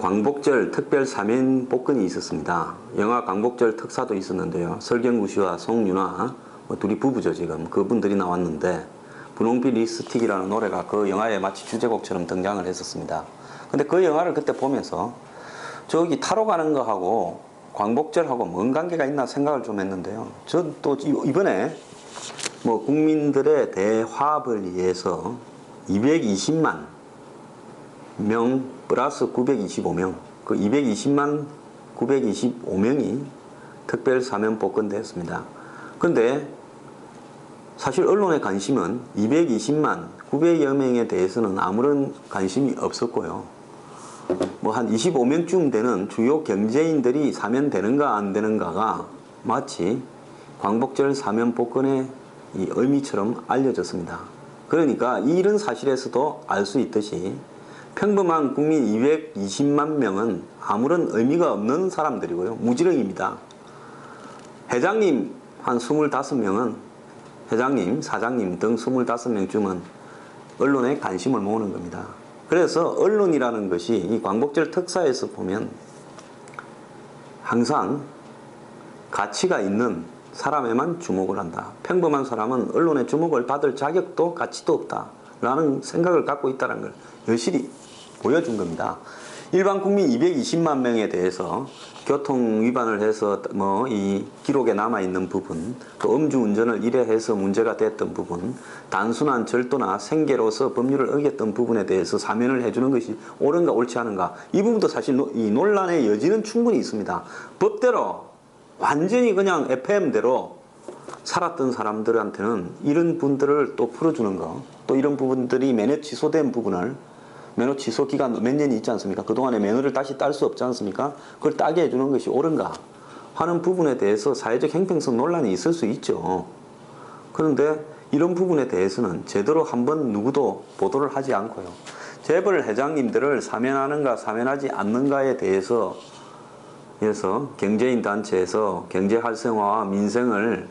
광복절 특별 사면 복근이 있었습니다. 영화 광복절 특사도 있었는데요. 설경구 씨와 송윤아 뭐 둘이 부부죠 지금 그분들이 나왔는데 분홍빛 립스틱이라는 노래가 그 영화에 마치 주제곡처럼 등장을 했었습니다. 근데 그 영화를 그때 보면서 저기 타로 가는 거하고 광복절하고 뭔 관계가 있나 생각을 좀 했는데요. 전 또 이번에 뭐 국민들의 대화합을 위해서 220만 명 플러스 925명 그 220만 925명이 특별 사면 복권됐습니다. 근데 사실 언론의 관심은 220만 900여 명에 대해서는 아무런 관심이 없었고요. 뭐 한 25명쯤 되는 주요 경제인들이 사면되는가 안 되는가가 마치 광복절 사면 복권의 이 의미처럼 알려졌습니다. 그러니까 이런 사실에서도 알 수 있듯이 평범한 국민 220만 명은 아무런 의미가 없는 사람들이고요. 무지렁입니다. 회장님 한 25명은 회장님, 사장님 등 25명쯤은 언론에 관심을 모으는 겁니다. 그래서 언론이라는 것이 이 광복절 특사에서 보면 항상 가치가 있는 사람에만 주목을 한다. 평범한 사람은 언론의 주목을 받을 자격도 가치도 없다. 라는 생각을 갖고 있다는 걸 여실히 보여준 겁니다. 일반 국민 220만 명에 대해서 교통 위반을 해서 뭐 이 기록에 남아 있는 부분, 또 음주 운전을 일회해서 문제가 됐던 부분, 단순한 절도나 생계로서 법률을 어겼던 부분에 대해서 사면을 해주는 것이 옳은가 옳지 않은가 이 부분도 사실 노- 이 논란의 여지는 충분히 있습니다. 법대로 완전히 그냥 FM대로 살았던 사람들한테는 이런 분들을 또 풀어주는 거, 또 이런 부분들이 면허 취소된 부분을 면허 취소 기간 몇 년이 있지 않습니까? 그동안에 면허를 다시 딸 수 없지 않습니까? 그걸 따게 해주는 것이 옳은가 하는 부분에 대해서 사회적 형평성 논란이 있을 수 있죠. 그런데 이런 부분에 대해서는 제대로 한번 누구도 보도를 하지 않고요. 재벌 회장님들을 사면하는가 사면하지 않는가에 대해서 그래서 경제인 단체에서 경제 활성화와 민생을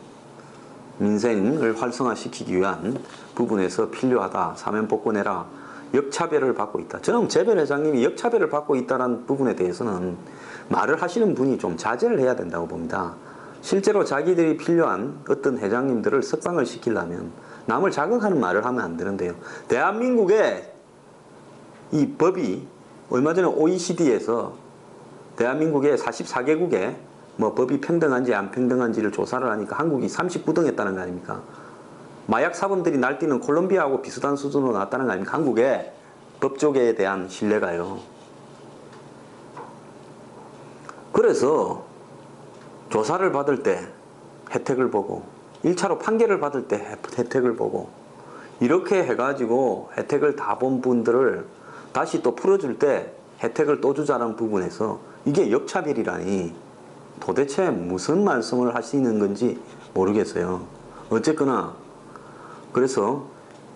민생을 활성화시키기 위한 부분에서 필요하다. 사면 복권해라. 역차별을 받고 있다. 저는 재벌 회장님이 역차별을 받고 있다는 부분에 대해서는 말을 하시는 분이 좀 자제를 해야 된다고 봅니다. 실제로 자기들이 필요한 어떤 회장님들을 석방을 시키려면 남을 자극하는 말을 하면 안 되는데요. 대한민국의 이 법이 얼마 전에 OECD에서 대한민국의 44개국에 뭐 법이 평등한지 안 평등한지를 조사를 하니까 한국이 39등 했다는 거 아닙니까? 마약 사범들이 날뛰는 콜롬비아하고 비슷한 수준으로 나왔다는 거 아닙니까? 한국의 법조계에 대한 신뢰가요. 그래서 조사를 받을 때 혜택을 보고 1차로 판결을 받을 때 혜- 혜택을 보고 이렇게 해가지고 혜택을 다 본 분들을 다시 또 풀어줄 때 혜택을 또 주자는 부분에서 이게 역차별이라니 도대체 무슨 말씀을 하시는 건지 모르겠어요. 어쨌거나 그래서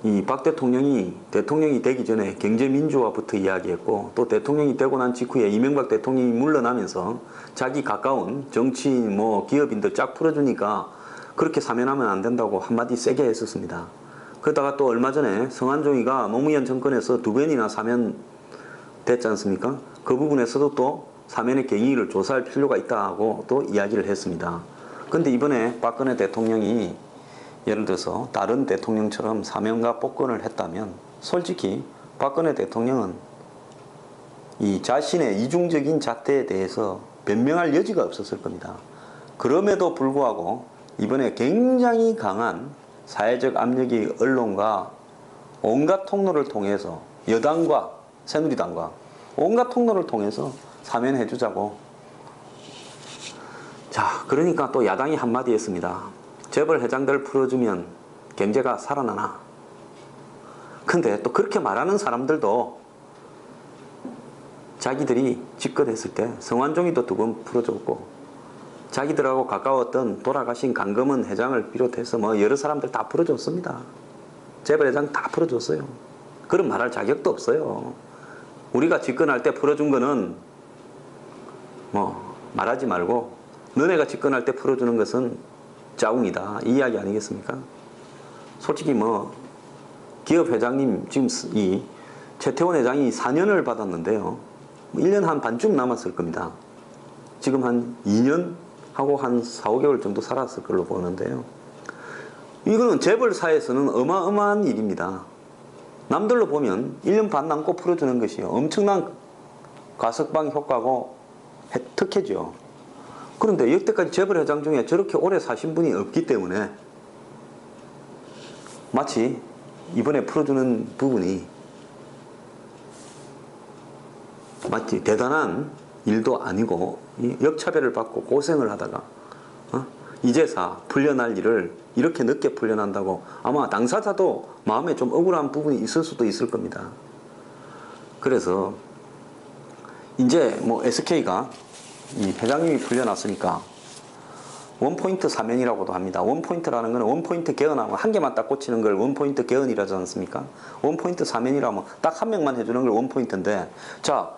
이 박 대통령이 대통령이 되기 전에 경제민주화부터 이야기했고 또 대통령이 되고 난 직후에 이명박 대통령이 물러나면서 자기 가까운 정치인 뭐 기업인들 쫙 풀어주니까 그렇게 사면하면 안 된다고 한마디 세게 했었습니다. 그러다가 또 얼마 전에 성한종이가 노무현 정권에서 두 번이나 사면 됐지 않습니까? 그 부분에서도 또 사면의 경위를 조사할 필요가 있다고 또 이야기를 했습니다. 근데 이번에 박근혜 대통령이 예를 들어서 다른 대통령처럼 사면과 복권을 했다면 솔직히 박근혜 대통령은 이 자신의 이중적인 잣대에 대해서 변명할 여지가 없었을 겁니다. 그럼에도 불구하고 이번에 굉장히 강한 사회적 압력이 언론과 온갖 통로를 통해서 여당과 새누리당과 온갖 통로를 통해서 사면해 주자고 자 그러니까 또 야당이 한마디 했습니다 재벌 회장들 풀어주면 경제가 살아나나 근데 또 그렇게 말하는 사람들도 자기들이 집권했을 때 성완종이도 두 번 풀어줬고 자기들하고 가까웠던 돌아가신 강금은 회장을 비롯해서 뭐 여러 사람들 다 풀어줬습니다. 재벌 회장 다 풀어줬어요. 그런 말할 자격도 없어요. 우리가 집권할 때 풀어준 거는 뭐 말하지 말고 너네가 집권할 때 풀어주는 것은 짜웅이다 이 이야기 아니겠습니까? 솔직히 뭐 기업 회장님 지금 이 최태원 회장이 4년을 받았는데요. 1년 한 반쯤 남았을 겁니다. 지금 한 2년 하고 한 4, 5개월 정도 살았을 걸로 보는데요. 이거는 재벌사에서는 어마어마한 일입니다. 남들로 보면 1년 반 남고 풀어주는 것이 엄청난 가석방 효과고 혜- 특혜죠. 그런데 역대까지 재벌 회장 중에 저렇게 오래 사신 분이 없기 때문에 마치 이번에 풀어주는 부분이 마치 대단한 일도 아니고 이 역차별을 받고 고생을 하다가 어? 이제사 풀려날 일을 이렇게 늦게 풀려난다고 아마 당사자도 마음에 좀 억울한 부분이 있을 수도 있을 겁니다. 그래서 이제 뭐 SK가 이 회장님이 풀려났으니까 원포인트 사면이라고도 합니다. 원포인트라는 거는 원포인트 개헌하고 한 개만 딱 꽂히는 걸 원포인트 개헌이라지 않습니까? 원포인트 사면이라면 딱 한 명만 해주는 걸 원포인트인데 자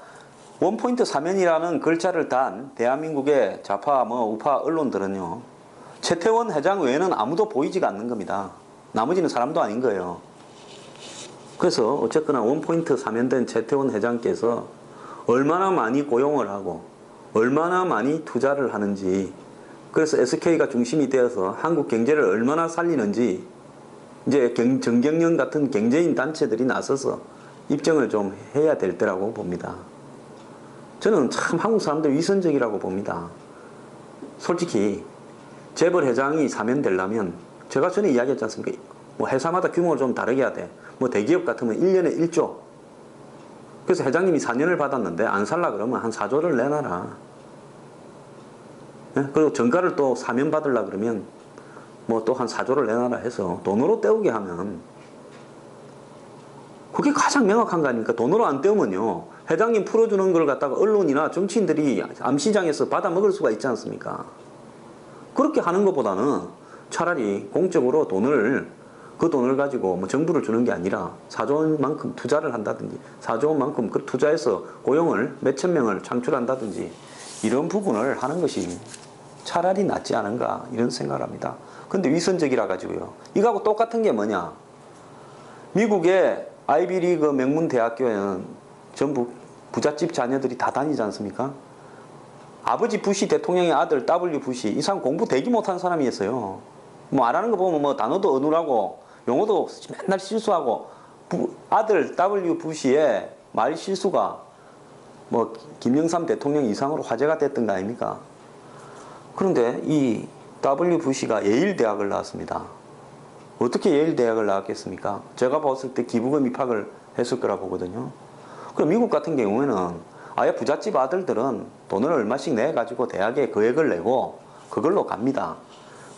원포인트 사면이라는 글자를 단 대한민국의 좌파 뭐 우파 언론들은요 최태원 회장 외에는 아무도 보이지가 않는 겁니다. 나머지는 사람도 아닌 거예요. 그래서 어쨌거나 원포인트 사면된 최태원 회장께서 얼마나 많이 고용을 하고 얼마나 많이 투자를 하는지 그래서 SK가 중심이 되어서 한국 경제를 얼마나 살리는지 이제 경, 정경련 같은 경제인 단체들이 나서서 입증을 좀 해야 될 때라고 봅니다. 저는 참 한국 사람들 위선적이라고 봅니다. 솔직히 재벌 회장이 사면되려면 제가 전에 이야기했지 않습니까? 뭐 회사마다 규모를 좀 다르게 해야 돼. 뭐 대기업 같으면 1년에 1조. 그래서 회장님이 4년을 받았는데 안 살라 그러면 한 4조를 내놔라. 예? 그리고 정가를 또 사면 받으려 그러면 뭐 또 한 4조를 내놔라 해서 돈으로 때우게 하면 그게 가장 명확한 거 아닙니까? 돈으로 안 때우면요. 회장님 풀어주는 걸 갖다가 언론이나 정치인들이 암시장에서 받아 먹을 수가 있지 않습니까? 그렇게 하는 것보다는 차라리 공적으로 돈을 그 돈을 가지고 뭐 정부를 주는 게 아니라 4조 원만큼 투자를 한다든지 4조 원만큼 그 투자해서 고용을 몇천 명을 창출한다든지 이런 부분을 하는 것이 차라리 낫지 않은가 이런 생각을 합니다. 근데 위선적이라 가지고요. 이거하고 똑같은 게 뭐냐? 미국의 아이비리그 명문 대학교에는 전부 부잣집 자녀들이 다 다니지 않습니까? 아버지 부시 대통령의 아들 W 부시 이 사람 공부 되게 못한 사람이었어요. 뭐 안 하는 거 보면 뭐 단어도 어눌하고 용어도 맨날 실수하고 부- 아들 W 부시의 말 실수가 뭐 김영삼 대통령 이상으로 화제가 됐던 거 아닙니까? 그런데 이 W 부시가 예일 대학을 나왔습니다. 어떻게 예일 대학을 나왔겠습니까? 제가 봤을 때 기부금 입학을 했을 거라 보거든요. 그럼 미국 같은 경우에는 아예 부잣집 아들들은 돈을 얼마씩 내 가지고 대학에 거액을 내고 그걸로 갑니다.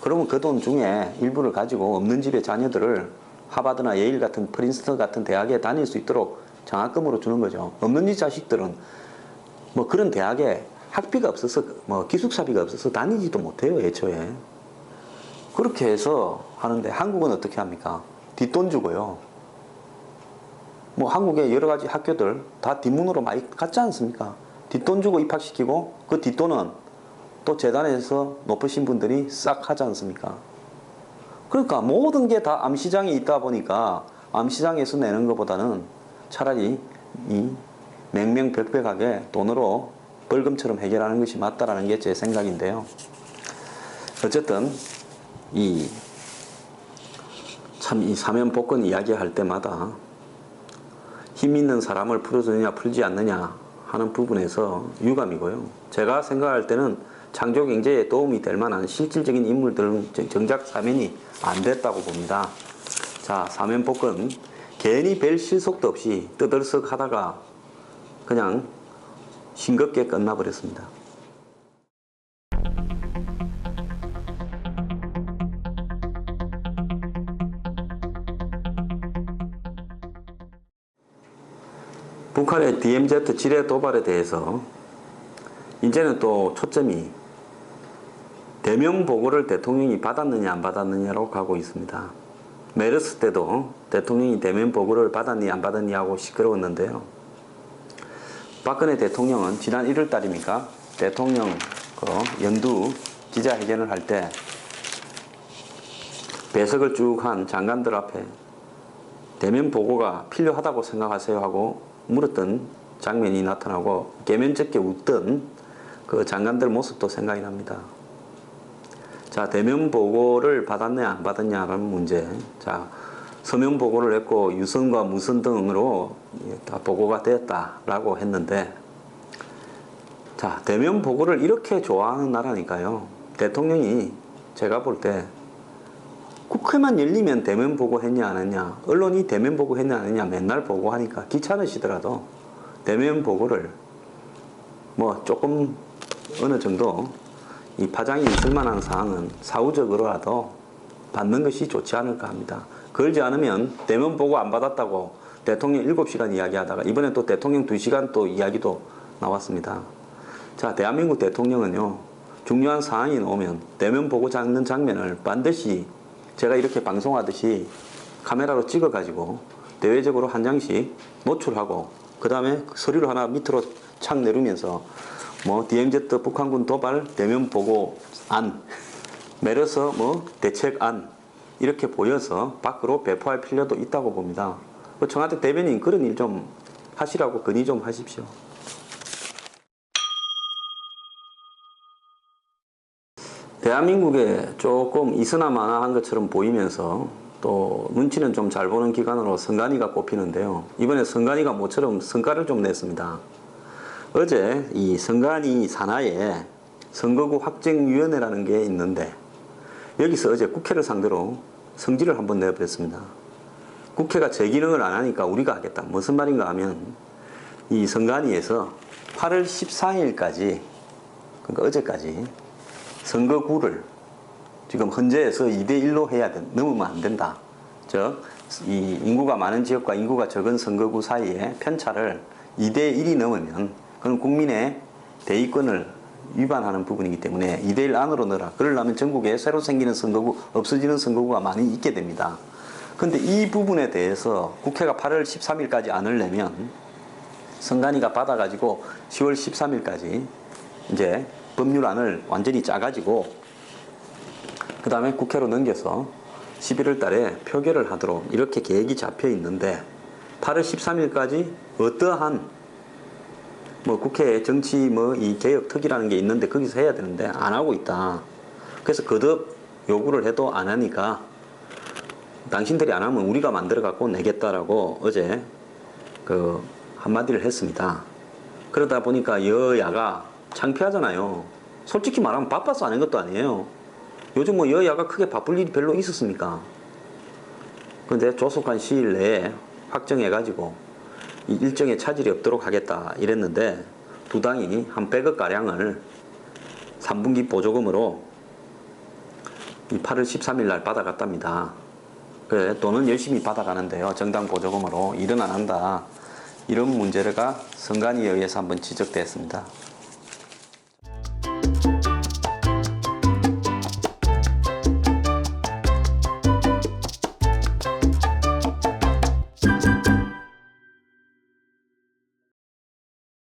그러면 그 돈 중에 일부를 가지고 없는 집의 자녀들을 하버드나 예일 같은 프린스턴 같은 대학에 다닐 수 있도록 장학금으로 주는 거죠. 없는 집 자식들은 뭐 그런 대학에 학비가 없어서 뭐 기숙사비가 없어서 다니지도 못해요 애초에. 그렇게 해서 하는데 한국은 어떻게 합니까? 뒷돈 주고요. 뭐 한국의 여러 가지 학교들 다 뒷문으로 많이 갔지 않습니까? 뒷돈 주고 입학시키고 그 뒷돈은 또 재단에서 높으신 분들이 싹 하지 않습니까? 그러니까 모든 게 다 암시장에 있다 보니까 암시장에서 내는 것보다는 차라리 이 맹명백백하게 돈으로 벌금처럼 해결하는 것이 맞다라는 게 제 생각인데요. 어쨌든 이 참이 사면 복권 이야기할 때마다 힘 있는 사람을 풀어주느냐 풀지 않느냐 하는 부분에서 유감이고요. 제가 생각할 때는 창조 경제에 도움이 될 만한 실질적인 인물들은 정- 정작 사면이 안 됐다고 봅니다. 자, 사면 복권 괜히 별 실속도 없이 떠들썩 하다가 그냥 싱겁게 끝나버렸습니다. 북한의 DMZ 지뢰 도발에 대해서 이제는 또 초점이 대면 보고를 대통령이 받았느냐 안 받았느냐로 가고 있습니다. 메르스 때도 대통령이 대면 보고를 받았니 안 받았니 하고 시끄러웠는데요. 박근혜 대통령은 지난 1월 달입니까? 대통령 그 연두 기자회견을 할 때 배석을 쭉 한 장관들 앞에 대면 보고가 필요하다고 생각하세요 하고 물었던 장면이 나타나고 개면쩍게 웃던 그 장관들 모습도 생각이 납니다. 자, 대면 보고를 받았냐 안 받았냐라는 문제. 자, 서면 보고를 했고 유선과 무선 등으로 다 보고가 되었다라고 했는데 자, 대면 보고를 이렇게 좋아하는 나라니까요. 대통령이 제가 볼 때 국회만 열리면 대면 보고 했냐 안 했냐, 언론이 대면 보고 했냐 안 했냐 맨날 보고하니까 귀찮으시더라도 대면 보고를 뭐 조금 어느 정도 이 파장이 있을 만한 사항은 사후적으로라도 받는 것이 좋지 않을까 합니다. 그러지 않으면 대면 보고 안 받았다고 대통령 7시간 이야기하다가 이번에 또 대통령 2시간 또 이야기도 나왔습니다. 자, 대한민국 대통령은요, 중요한 사안이 나오면 대면 보고 잡는 장면을 반드시 제가 이렇게 방송하듯이 카메라로 찍어 가지고 대외적으로 한 장씩 노출하고 그 다음에 서류를 하나 밑으로 착 내리면서 뭐 DMZ 북한군 도발 대면 보고 안 내려서 뭐 대책 안 이렇게 보여서 밖으로 배포할 필요도 있다고 봅니다. 그 청와대 대변인 그런 일 좀 하시라고 건의 좀 하십시오. 대한민국에 조금 이스나마나한 것처럼 보이면서 또 눈치는 좀 잘 보는 기관으로 선관위가 꼽히는데요. 이번에 선관위가 모처럼 성과를 좀 냈습니다. 어제 이 선관위 산하에 선거구 확정위원회라는 게 있는데 여기서 어제 국회를 상대로 성질을 한번 내버렸습니다. 국회가 제 기능을 안 하니까 우리가 하겠다. 무슨 말인가 하면 이 선관위에서 8월 14일까지 그러니까 어제까지 선거구를 지금 헌재에서 2대1로 해야 돼. 넘으면 안 된다. 즉, 이 인구가 많은 지역과 인구가 적은 선거구 사이에 편차를 2대1이 넘으면 그건 국민의 대의권을 위반하는 부분이기 때문에 2대1 안으로 넣어라. 그러려면 전국에 새로 생기는 선거구, 없어지는 선거구가 많이 있게 됩니다. 근데 이 부분에 대해서 국회가 8월 13일까지 안을 내면 선관위가 받아가지고 10월 13일까지 이제 법률안을 완전히 짜가지고 그 다음에 국회로 넘겨서 11월 달에 표결을 하도록 이렇게 계획이 잡혀 있는데 8월 13일까지 어떠한 뭐 국회 정치 뭐 이 개혁 특위라는 게 있는데 거기서 해야 되는데 안 하고 있다. 그래서 거듭 요구를 해도 안 하니까 당신들이 안 하면 우리가 만들어 갖고 내겠다라고 어제 그 한마디를 했습니다. 그러다 보니까 여야가 창피하잖아요. 솔직히 말하면 바빠서 안 한 것도 아니에요. 요즘 뭐 여야가 크게 바쁠 일이 별로 있었습니까? 근데 조속한 시일 내에 확정해가지고 이 일정에 차질이 없도록 하겠다 이랬는데 두 당이 한 100억 가량을 3분기 보조금으로 이 8월 13일 날 받아갔답니다. 그래 돈은 열심히 받아가는데요. 정당 보조금으로 일은 안 한다. 이런 문제가 선관위에 의해서 한번 지적됐습니다.